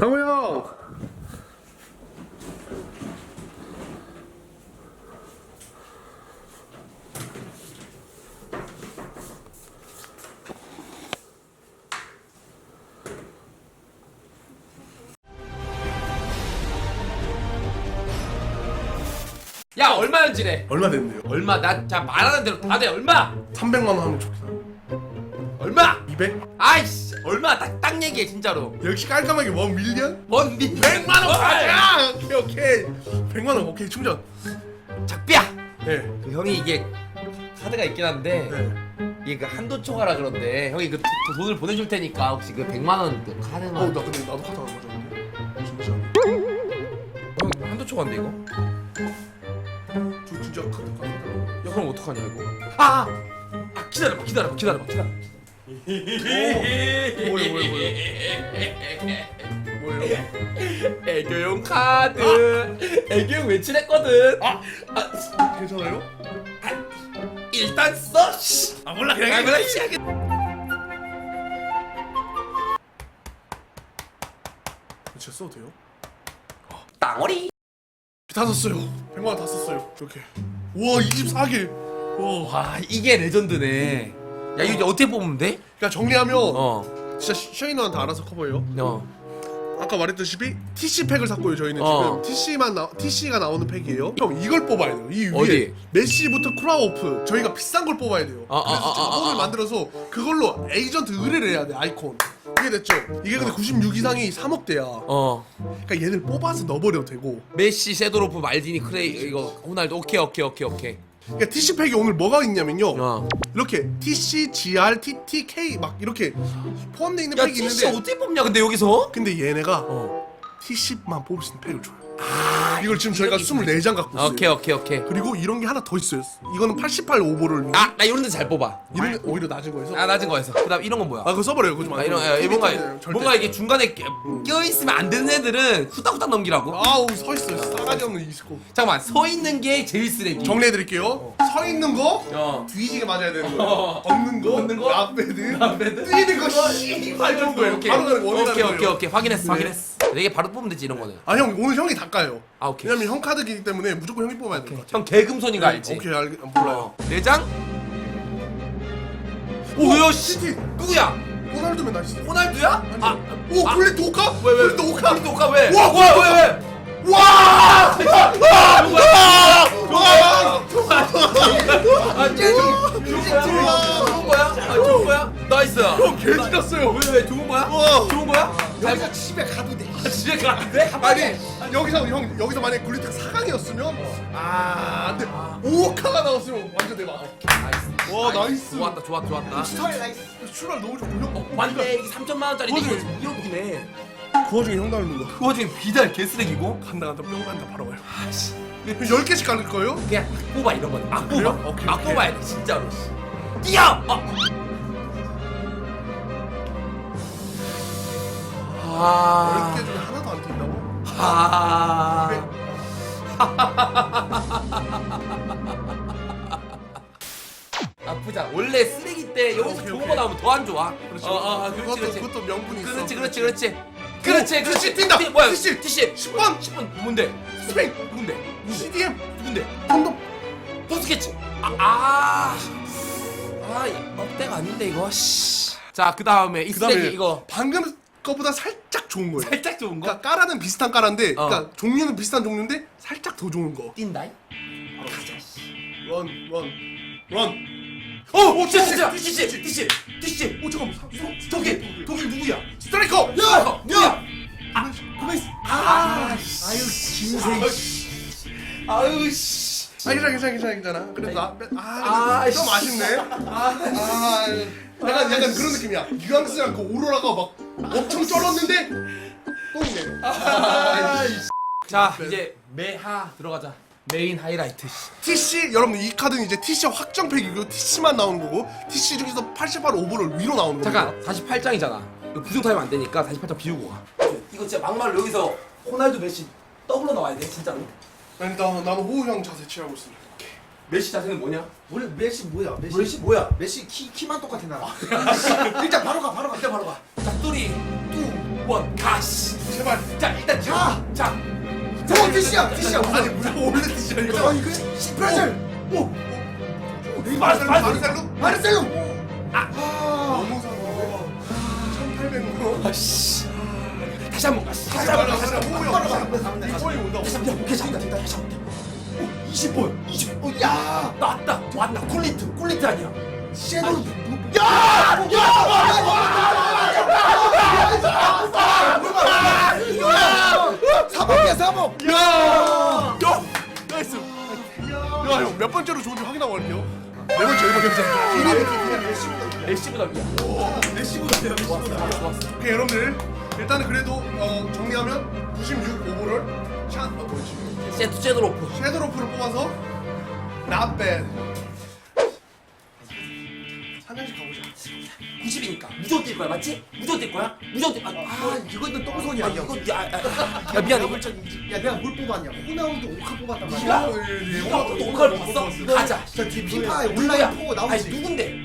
상호 형. 야 얼마 연지래? 얼마 됐네요? 얼마? 나 자 말하는 대로 다 돼. 얼마? 300만 원 하면 좋겠다. 얼마? 200? 아이씨 얼마? 딱, 딱 얘기해 진짜로. 역시 깔끔하게 원 밀리언? 원 미. 100만 원 가자. 오케이 오케이. 100만 원 오케이 충전. 작비야. 네. 그 형이 이게 카드가 있긴 한데 네. 이게 그 한도 초과라 그런데 형이 그 도- 돈을 보내줄 테니까 혹시 그 100만 원그 카드만. 어, 나 근데 나도 카드 안 가져왔는데. 진짜. 형 한도 초과인데 이거? 저 진짜 카드 카드. 야 그럼 어떡하냐 이거? 아! 아 기다려봐 기다려봐 기다려봐 기다려. 뭐야 뭐야 뭐야. 뭐예요? 애교용 카드. 애교용 외출했거든. 아, 아 괜찮아요? 일단 써. 씨. 아 몰라 아 그래 시작해. 진짜 써도 돼요? 땅어리. 다 썼어요. 100만 원 다 썼어요. 이렇게. 우와 24개. 와. 와 이게 레전드네. 야 이거 어떻게 뽑으면 돼? 그러니까 정리하면 어. 진짜 셔이 누나한테 알아서 커버해요. 어. 아까 말했다시피 TC 팩을 샀고요. 저희는 어. 지금 TC만 나 TC가 나오는 팩이에요. 형 이걸 뽑아야 돼요. 이 위에 어디? 메시부터 크라우프 저희가 비싼 걸 뽑아야 돼요. 아, 아, 그래서 아, 아, 폰을 아. 만들어서 그걸로 에이전트 의뢰를 해야 돼 아이콘. 이게 됐죠? 이게 근데 96 이상이 3억대야. 어. 그러니까 얘를 뽑아서 넣어버려도 되고. 메시, 세도로프, 말디니, 크레이 이거 호날두 오케이 오케이 오케이 오케이. 그러니까 TC 팩이 오늘 뭐가 있냐면요. 어. 이렇게 TC, GR, TT, K 막 이렇게 포함되어 있는 야 팩이 진짜 있는데 어떻게 뽑냐 근데 여기서? 근데 얘네가 어. TC만 뽑을 수 있는 팩을 줘요. 이걸 지금 저희가 24장 갖고 있어요. 오케이 오케이 오케이. 그리고 이런 게 하나 더 있어요. 이거는 88 오버를 위해 아 나 이런 데 잘 뽑아. 이런 게 오히려 낮은 거에서. 아 낮은 거에서. 그다음 이런 건 뭐야? 아 그거 써버려요. 그거 좀 아, 안 이런 써요. 아, 이 뭔가 절대. 뭔가 이게 중간에 껴 있으면 안 되는 애들은 후딱후딱 넘기라고. 아우 서 있어요. 싸가지 없는 이스코. 잠깐만 서 있는 게 제일 쓰레기. 정리해 드릴게요. 서 있는 거 어. 뒤지게 맞아야 되는 어. 거. 걷는 거. 걷는 거? 라베드. 뛰는 거. 씨발 좋은 거예요. 오케이 바로 가는 원이라는 오케이 거예요. 오케이 오케이 확인했어 네. 확인했어. 이게 바로 뽑으면 되지 이런 거는. 아 형 오늘 형이 다 까요. 아 오케이. 왜냐면 형 카드기기 때문에 무조건 형이 뽑아야 될 것 같아. 형 개금손인 거 알지? 오케이 알 몰라요. 어. 내장? 오 야 씨. 시티. 누구야? 호날두면 나이스. 호날두야? 아. 오 아. 굴리 도카? 왜 왜? 굴리 도카? 우리 도카 왜? 와, 와, 왜 왜? 와! 와! 아, 쟤 좋은 좋은 거야? 아, 좋은 거야? 나이스. 형 개지났어요. 왜, 왜 좋은 거야? 와. 좋은 거야? 여기서 집에 가도 돼. 아, 집에 가면 돼? 아니 여기서 형 여기서 만약 굴리트가 4강이었으면 아 안돼 5카가 나왔으면 완전 대박. 나이스. 와, 나이스. 좋았다, 좋았다, 좋았다. 스타일 나이스. 출발 너무 좋고 형. 맞네, 이게 3천만 원짜리 맞아. 이게 1억이네. 그 와중에 형 나오는 거. 그 와중에 비달 개쓰레기고. 간다 간다 뿅 간다 바로 가요. 아씨. 형 10개씩 가릴 거예요? 그냥 막 뽑아 이런 건. 막 그래요? 뽑아. 오케이, 막 오케이. 뽑아야 돼, 진짜로. 뛰어! 어. 아. 10개 중에 하나도 안 뛴다고? 아. 나쁘자. 원래 쓰레기 때 여기서 오케이, 좋은 오케이. 거 나오면 더 안 좋아. 그렇지. 어, 어, 어, 그렇지, 그것도 그렇지. 그것도 명분이 있어. 그렇지, 그렇지, 그렇지. 그렇지, 오, 그렇지. 뛴다. 티- 뭐야? TC. TC 10번. 10번 뭔데? 스페인. 누군데? 누군데? CDM. 누군데? 콘돔. 포스케치. 아, 아, 아, 넉대가 아닌데 이거. 씨. 자, 그 다음에 이 그다음에 쓰레기 이거 방금 거보다 살짝 좋은 거예요. 살짝 좋은 거. 그러니까 까라는 비슷한 까라인데, 어. 그러니까 종류는 비슷한 종류인데 살짝 더 좋은 거. 뛴다. 런, 런, 런. 어, 오, 진짜, 진짜, TC, TC, TC. 오 잠깐만. 독일, 독일 누구야? 스트라이커. 야, 야. 고메스. 아, 아유 김세희. 아유 씨. 아 괜찮아 괜찮아 괜찮아 괜찮아. 그래도 나, 아, 아, 좀 씨. 아쉽네. 아, 약간 약간 그런 느낌이야. 뉘앙스랑 그 오로라가 막 엄청 쩔었는데 똥이네. 아, 자, 이제 매하 들어가자. 메인 하이라이트. 씨. TC 여러분 이 카드는 이제 TC 확정팩이고 TC만 나오는 거고 TC 중에서 88 오버를 위로 나오는 거고. 잠깐, 48장이잖아. 이거 부정 타임 안 되니까 48장 비우고 가. 이거 진짜 막말로 여기서 호날두 메시 더블로 나와야 돼, 진짜로. 아니 나 나는 호우 형 자세 취하고 있어. 메시 자세는 뭐냐? 원래 메시 뭐야? 메시, 메시 뭐야? 메시 키 키만 똑같아 나. 일단 바로 가 바로 가. 일단 바로 가. 자, 3, 2, 1, 원, 가시. 제발. 자, 일단 자. 자. 오 티시야 티시야 아니 무조건 원래 티셔 이거. 아 이거 시프라셀 오 여기 마르셀로 마르셀로 마르셀로. 마르셀로 아 너무 사는데. 1,800원. 아씨. 다시 한번 가. 다시 다시 한번 말아, 가. 다시 말아. 호영. 호영이 온다. 다시 한번 오케이 잡다 잡다 다시 한번. 20번 20 어, 야 나왔다 왔다 콜리트 콜리트 아니야. 섀도우 사복이야 사복 야! 야! 나이스. 야, 형, 몇 번째로 좋은지 확인하고 갈게요. 네 번째, 네 번째. 애쉬보다 위야. 오케이, 여러분들. 일단은 그래도 어, 정리하면 96 오버를 샷, 어, 뭐지? 세트 제드로프. 섀도로프를 뽑아서 not bad. 3년씩 가보자. 90이니까 무조건 뛸 거야 맞지? 무조건 뛸 거야? 무조건 뛸. 아, 아 이거는 똥손이야 아 이거 이거 야, 야, 야 미안해. 이거 야 내가 뭘 뽑았냐 호나우드 오카 뽑았단 말이야 야, 어, 예, 예, 이거 어, 또 오카를 봤어? 가자. 저 뒤에 피파에? 온라인 포고 아니 나오지 누군데?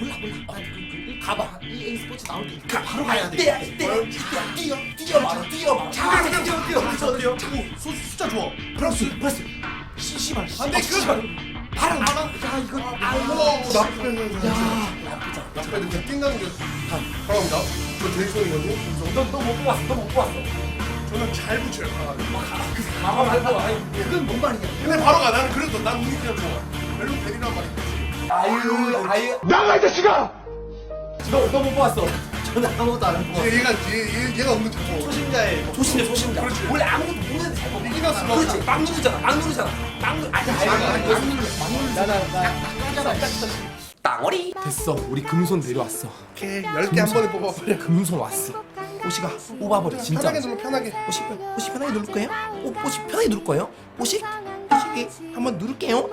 몰라 몰라. 아, 그, 그, 그, 가봐. EA 스포츠 나올 때 가, 바로 가야 돼 이때야 이때야 이때야 뛰어 뛰어 말아 뛰어 말아. 뛰어, 뛰어, 뛰어, 뛰어. 뛰어, 수, 숫자 좋아. 플러스 플러스. 씨발. 안 돼, 씨발. 그. 바로 나가. 야 이거 오, 나쁘면 야 나쁘지 않아. 나쁘면 그냥 띵가는 게. 감사합니다. 저 제이송이거든요. 너너못 뽑았어. 너못 뽑았어. 저는 잘 붙여요. 가봐 말고. 아이. 그건 뭔 말이냐 근데 바로 가. 나는 그래도 난 운이 그냥 좋아. 별로 베리란 말이 있지. 아유 아유. 나가 이 자식아! 너너못 뽑았어. 저는 아무것도 안 뽑았어 얘, 얘가 얘, 얘, 얘가 없는 자꾸. 초심자의 조심해 조심해. 그렇지. 원래 아무것도 모르는데 잘 뽑아. 이기났어. 그렇지. 막 누르잖아. 막 누르잖아. 막 누르. 아니 아니 아니. 땅어리. 됐어. 우리 금손 내려왔어. 오케이. 10개 한 번에 뽑아 버려. 금손 왔어. 오시가 뽑아버려 진짜. 편하게 눌러 편하게. 오시 오시 편하게 누를 거예요? 오, 오시 편하게 누를 거예요? 오시 오시 한번 누를게요.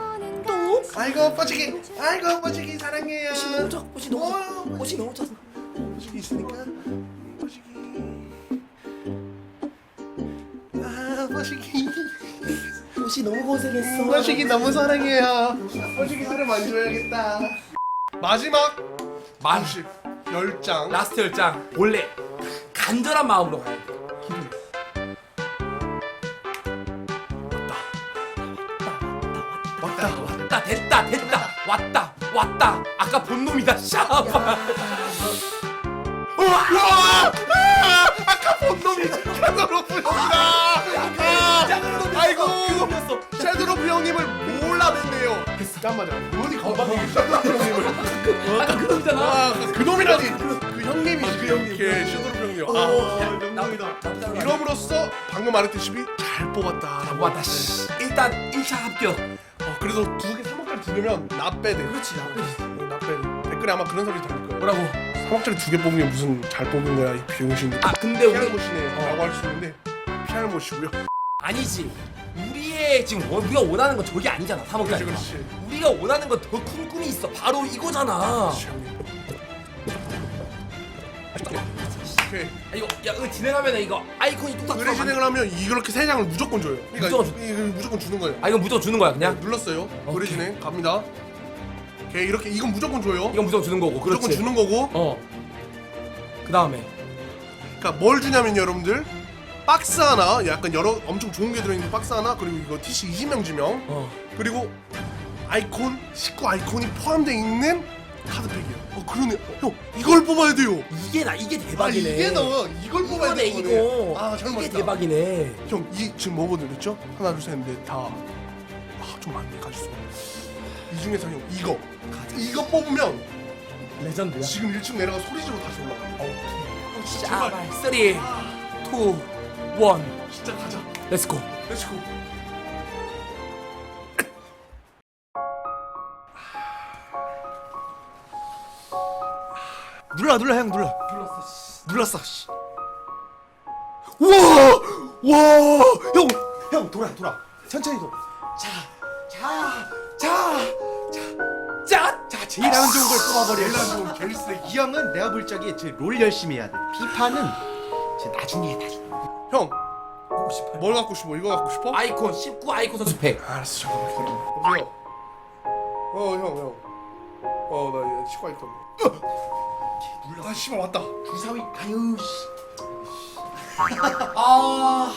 또 아이고 뻐치기. 아이고 뻐치기 사랑해요. 오시 너무 작 오시 너무 작 오시 너무 작. 뻐치기 있으니까. 뻐치기. 아 뻐치기. 오시 너무 고생했어. 뻐치기 너무 사랑해요. 뻐치기 들을 만져야겠다. 마지막 만90 10장. 라스트 열장 원래 간절한 마음으로 가야 돼. 왔다. 왔다 됐다 됐다 왔다 왔다 아까 본 놈이다 샤바. 우와! 아! 아까 본 놈이 섀도로프입니다. 아, 아이고. 그놈이었어. 섀도로프 형님을 몰라냈네요. 잠깐만요. 어디 건방지게 섀도로프 형님을. 아까 그놈이잖아. 아, 그 놈이라니. 그 형님이 그 형님. 그 섀도로프 형님. 아, 명당이다. 이럼으로써 방금 말했듯이 잘 뽑았다. 왔다 씨. 일단 1차 합격. 어, 그래도 두 개 3억짜리 두 개면 나 빼대. 그렇지, 나빼대. 나빼대. 댓글에 아마 그런 소리 달릴 거예요. 뭐라고? 3억짜리 두 개 뽑으면 무슨 잘 뽑은 거야, 이 비용신. 아 근데 우리 피아노못이네. 라고 할 수 있는데, 피아노못이고요. 아니지. 우리의 지금 원- 우리가 원하는 건 저게 아니잖아. 3억짜리. 그렇지, 그렇지. 우리가 원하는 건 더 큰 꿈이 있어. 바로 이거잖아. 오케이. 아, 이거 야 이거 진행하면 이거 아이콘이 뚝딱 의뢰 들어가. 진행을 하면 이렇게 세 장을 무조건 줘요. 그러니까 무조건 줘. 이- 이거 무조건 주는 거예요. 아 이거 무조건 주는 거야 그냥. 눌렀어요. 의뢰. 진행 갑니다. 오케이 이렇게 이건 무조건 줘요. 이건 무조건 주는 거고. 그렇지. 무조건 주는 거고. 어. 그 다음에 그러니까 뭘 주냐면 여러분들 박스 하나, 약간 여러 엄청 좋은 게 들어있는 박스 하나, 그리고 이거 TC 20명 지명, 어. 그리고 아이콘 19 아이콘이 포함되어 있는 카드팩이에요. 어 그러네. 형 이걸 뽑아야 돼요. 이게 나 이게 아 대박이네. 이게 나와. 이걸 뽑아야 이거네 돼. 이거. 아 잘못 이게. 대박이네. 형, 이 지금 뭐 보냈죠? 하나, 둘, 셋, 넷, 다. 아, 좀 많네, 가지수. 이 중에서 형, 이거. 이거 뽑으면 레전드야. 지금 1층 내려가 소리 지르고 다시 올라가. 어, 샤발 3 2 1 진짜 가자. 렛츠고. 렛츠고. 눌러 눌러 형 눌러 불렀어. 씨. 눌렀어 씨. 우와 와 형, 형 돌아 돌아 천천히 돌아 짠! 자 제일 안 좋은 걸 뽑아버려 좋은 겔스레기. 이 형은 내가 볼 적에 쟤롤 열심히 해야 돼 피파는 쟤 나중에 해 나중에 형. 뭘 갖고 싶어? 이거 갖고 싶어? 아이콘 19 아이콘 선수 팩. 알았어, 잠깐만 기다려. 여보세요? 어, 형, 형. 어, 나 치과 있던 거. 아, 씨발, 왔다. 주사위 아유 씨아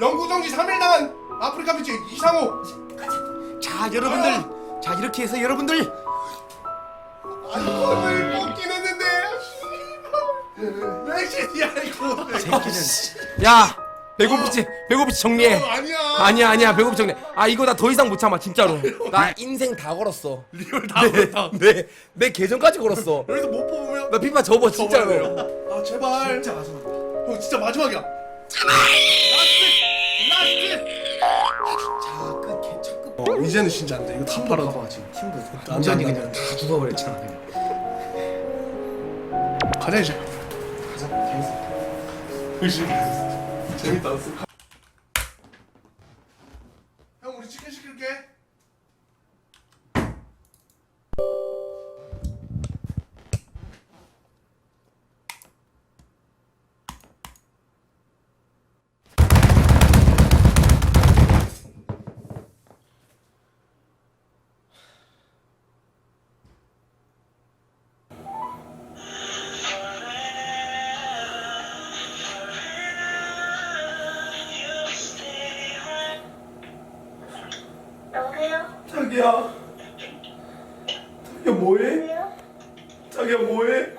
영구 정지 3일 당한 아프리카 비치 이상호. 자 여러분들 자 이렇게 해서 여러분들 맥시야 이거. 새끼는 야 배고프지 배고프지 정리해 어, 아니야. 아니야 아니야 배고프지 정리해 아 이거 나 더 이상 못 참아 진짜로 나 인생 다 걸었어 리얼 다 그렇다. 내내 계정까지 걸었어 여기서 못 뽑으면 나 피파 접어 진짜로 접어야 아 제발. 진짜 마지막 형 진짜 마지막이야. 라스트 라스트. 어 이제는 진짜 안 돼. 이거 다 팔아. 봐봐 지금 완전히 그냥 다 죽어버렸잖아 그냥 가자 이제. 가자 재밌어 그지. 재밌다. 자기야 자기야 뭐해? 자기야 뭐해?